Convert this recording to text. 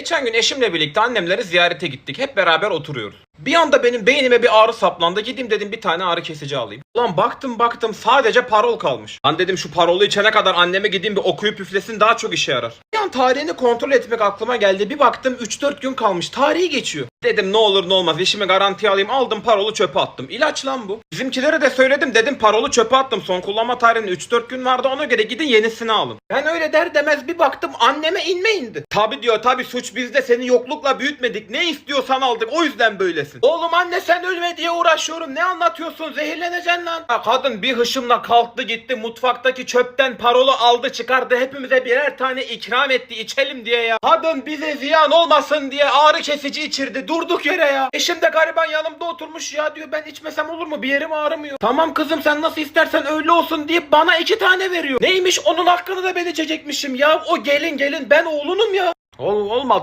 Geçen gün eşimle birlikte annemleri ziyarete gittik. Hep beraber oturuyoruz. Bir anda benim beynime bir ağrı saplandı. Gideyim dedim bir tane ağrı kesici alayım. Ulan baktım baktım sadece parol kalmış. Lan dedim şu parolu içene kadar anneme gideyim bir okuyup üflesin daha çok işe yarar. Bir an tarihini kontrol etmek aklıma geldi. Bir baktım 3-4 gün kalmış. Tarihi geçiyor. Dedim ne olur ne olmaz işimi garantiye alayım. Aldım parolu çöpe attım. İlaç lan bu. Bizimkilere de söyledim dedim parolu çöpe attım. Son kullanma tarihinde 3-4 gün vardı ona göre gidin yenisini alın. Ben öyle der demez bir baktım anneme inme indi. Tabi diyor tabi suç bizde seni yoklukla büyütmedik. Ne istiyorsan aldık o yüzden böylesin. Oğlum anne sen ölme diye uğraşıyorum. Ne anlatıyorsun zehirleneceksin lan. Ya kadın bir hışımla kalktı gitti mutfaktaki çöpten parolu aldı çıkardı hepimize birer tane ikram etti içelim diye ya. Kadın bize ziyan olmasın diye ağrı kesici içirdi durduk yere ya. Eşim de gariban yanımda oturmuş ya diyor ben içmesem olur mu bir yerim ağrımıyor. Tamam kızım sen nasıl istersen öyle olsun deyip bana iki tane veriyor. Neymiş onun hakkını da ben içecekmişim ya. O gelin gelin ben oğlunum ya. Ol, olmadı